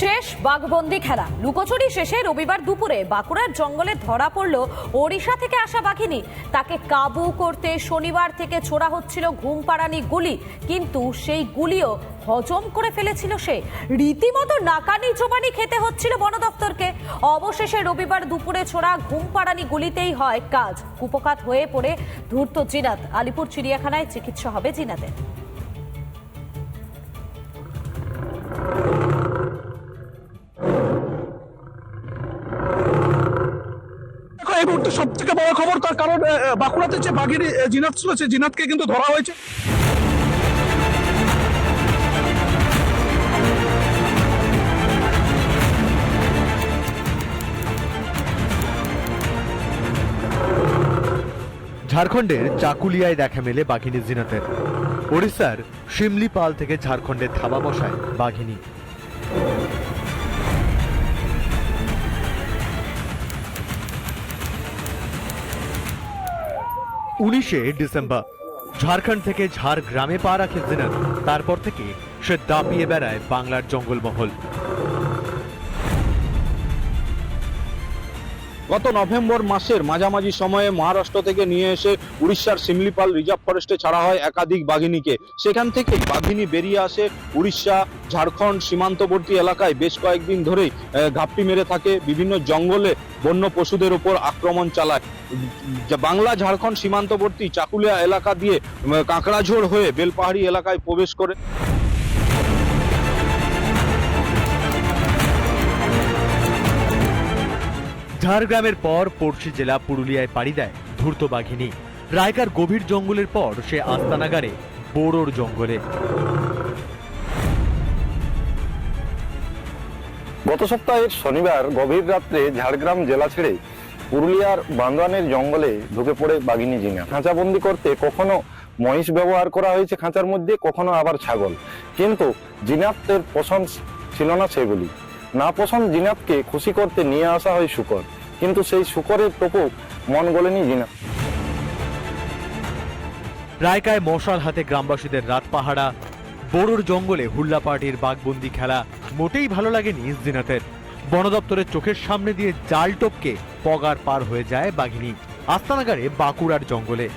শেষ বাঘবন্দি খেলা। লুকোচুরি শেষে রবিবার দুপুরে বাঁকুড়ার জঙ্গলে ধরা পড়ল ওড়িশা থেকে আসা বাঘিনী। তাকে কাবু করতে শনিবার থেকে ছোড়া হচ্ছিল ঘুম পাড়ানি গুলি, কিন্তু সেই গুলিও হজম করে ফেলেছিল সে। রীতিমতো নাকানি চোবানি খেতে হচ্ছিল বন দপ্তরকে। অবশেষে রবিবার দুপুরে ছোড়া ঘুম পাড়ানি গুলিতেই হয় কাজ। কুপকাত হয়ে পড়ে ধূর্ত জিনাত। আলিপুর চিড়িয়াখানায় চিকিৎসা হবে জিনাতের। এই সব থেকে বড় খবর তার কারণ বাঁকুড়াতে যে বাঘের জিনাত ছিল, সেই জিনাতকে কিন্তু ধরা হয়েছে। ঝাড়খণ্ডের চাকুলিয়ায় দেখা মেলে বাঘিনী জিনাতের। ওড়িশার শিমলিপাল থেকে ঝাড়খণ্ডের থাবা বসায় বাঘিনী। উনিশে ডিসেম্বর। ঝাড়খণ্ড থেকে ঝাড়গ্রামে পা রাখেন তারপর থেকে সে দাপিয়ে বেড়ায় বাংলার জঙ্গলমহল। গত নভেম্বর মাসের মাঝামাঝি সময়ে মহারাষ্ট্র থেকে নিয়ে এসে উড়িষ্যার সিমলিপাল রিজার্ভ ফরেস্টে ছাড়া হয় একাধিক বাঘিনীকে। সেখান থেকে বাঘিনী বেরিয়ে আসে উড়িষ্যা, ঝাড়খণ্ড, সীমান্তবর্তী এলাকায়। বেশ কয়েকদিন ধরেই ঘাপটি মেরে থাকে, বিভিন্ন জঙ্গলে বন্য পশুদের ওপর আক্রমণ চালায়। বাংলা, ঝাড়খণ্ড, সীমান্তবর্তী চাকুলিয়া এলাকা দিয়ে কাঁকড়াঝোড় হয়ে বেলপাহাড়ি এলাকায় প্রবেশ করে। ঝাড়গ্রামের পর পড়শি জেলা পুরুলিয়ায় পাড়ি দেয় ধূর্ত বাঘিনী। রায়কার গভীর জঙ্গলের পর সে আস্তানাগারে, বোরোর জঙ্গলে। গত সপ্তাহের শনিবার গভীর রাত্রে ঝাড়গ্রাম জেলা ছেড়ে পুরুলিয়ার বান্দোয়ানের জঙ্গলে ঢুকে পড়ে বাঘিনী জিঙা খাঁচাবন্দি করতে কখনো মহিষ ব্যবহার করা হয়েছে খাঁচার মধ্যে, কখনো আবার ছাগল। কিন্তু জিনাতের পছন্দ ছিল না সেগুলি। না পছন্দ জিনাতকে খুশি করতে নিয়ে আসা হয় শুকর। কিন্তু সেই শুকরের টোপো মন গলেনি জিনাত রায়কায় মশাল হাতে গ্রামবাসীদের রাত পাহারা বোরোর জঙ্গলে হুল্লা পার্টির বাঘবন্দি খেলা মোটেই ভালো লাগেনি জিনাতের। বন দপ্তরের চোখের সামনে দিয়ে জাল টপকে পগার পার হয়ে যায় বাঘিনী। আস্তানাগারে বাঁকুড়ার জঙ্গলে।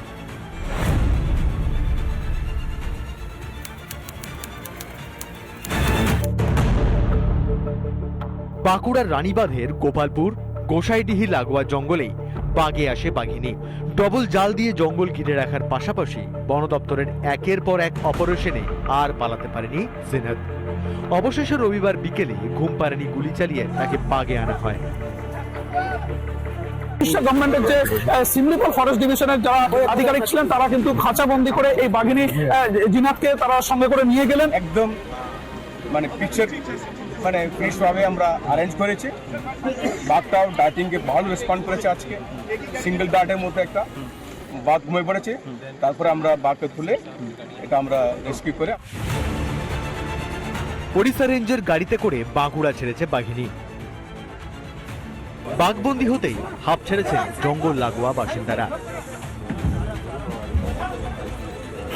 বাঁকুড়ার রানীবাঁধের গোপালপুর গোসাইডিহি লাগোয়া জঙ্গলেই বাগে আসে বাঘিনী। ডবল জাল দিয়ে জঙ্গল ঘিরে রাখার পাশাপাশি বন দপ্তরের একের পর এক অপারেশনে আর পালাতে পারেনি জিনাত অবশেষে রবিবার বিকেলে ঘুম পাড়ানি গুলি চালিয়ে তাকে বাগে আনা হয়। উড়িষ্যা গভর্নমেন্টের যে সিমলিপাল ফরেস্ট ডিভিশনের যারা আধিকারিক ছিলেন তারা কিন্তু খাঁচা বন্দি করে এই বাঘিনী আহ, জিনাতকে তারা সঙ্গে করে নিয়ে গেলেন। একদম মানে পিকচার মানে ফ্রেশ আমরা অ্যারেঞ্জ করেছি। বাঘটাও ডাটিংকে ভালো রেসপন্ড করেছে আজকে। সিঙ্গেল ডাটের মধ্যে একটা বাঘ ঘুমিয়ে পড়েছে। তারপরে আমরা বাঘকে তুলে এটা আমরা রেস্কিউ করে ওড়িশা রেঞ্জের গাড়িতে করে বাঁকুড়া ছেড়েছে বাঘিনী। বাঘবন্দি হতেই হাফ ছেড়েছে জঙ্গল লাগোয়া বাসিন্দারা।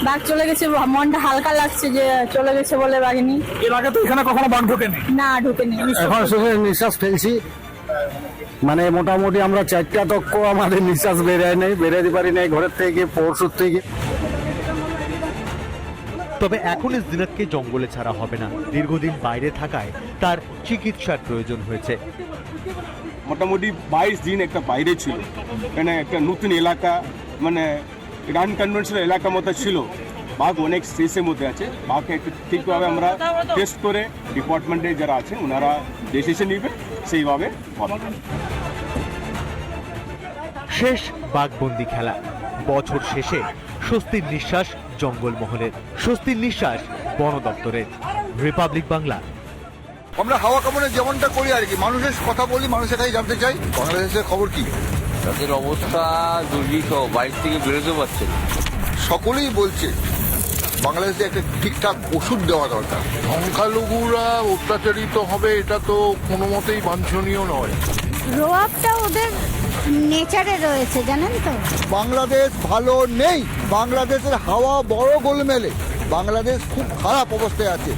বাঘ চলে গেছে মনটা হালকা লাগছে যে চলে গেছে বলে বাঘিনী। এর আগে তো এখানে কখনো বাঘ ঢোকেনি? না ঢুকেনি এখন শুধু নিঃশ্বাস ফেলছি। মানে মোটামুটি আমরা চারটা তক্ক আমাদের নিঃশ্বাস বেরোয় নেই বেরোতে পারি নাই ঘরের থেকে পরশুর থেকে। তবে এখন জিনাতকে জঙ্গলে ছাড়া হবে না। দীর্ঘদিন বাইরে থাকায় তার চিকিৎসার প্রয়োজন হয়েছে। মোটামুটি বাইশ দিন একটা বাইরে ছিল। মানে একটা নতুন এলাকা মানে আনকনভেনশনাল এলাকার মতো ছিল। বাঘ অনেক স্ট্রেসের মধ্যে আছে। বাঘকে একটু ঠিকভাবে আমরা টেস্ট করে ডিপার্টমেন্টে যারা আছে ওনারা ডিসিশন নিবে সেইভাবে শেষ বাঘবন্দি খেলা। বছর শেষে স্বস্তির নিঃশ্বাস জঙ্গলমহলের। স্বস্তির নিঃশ্বাস বন দপ্তরের। রিপাবলিক বাংলা। আমরা হাওয়া কামড়ে যেমনটা করি আর কি মানুষের কথা বলি মানুষের কাছে জানতে চাই বাংলাদেশের খবর কি? তাদের অবস্থা দুর্বিষহ বাইরে থেকে বেরোতে পারছে সকলেই বলছে বাংলাদেশে একটা ঠিকঠাক ওষুধ দেওয়া দরকার। সংখ্যালঘুরা অত্যাচারিত হবে এটা তো কোনো মতেই বাঞ্ছনীয় নয়। রোয়াবটা ওদের নেচারে রয়েছে জানেন তো? বাংলাদেশ ভালো নেই। বাংলাদেশের হাওয়া বড় গোলমেলে। বাংলাদেশ খুব খারাপ অবস্থায় আছে।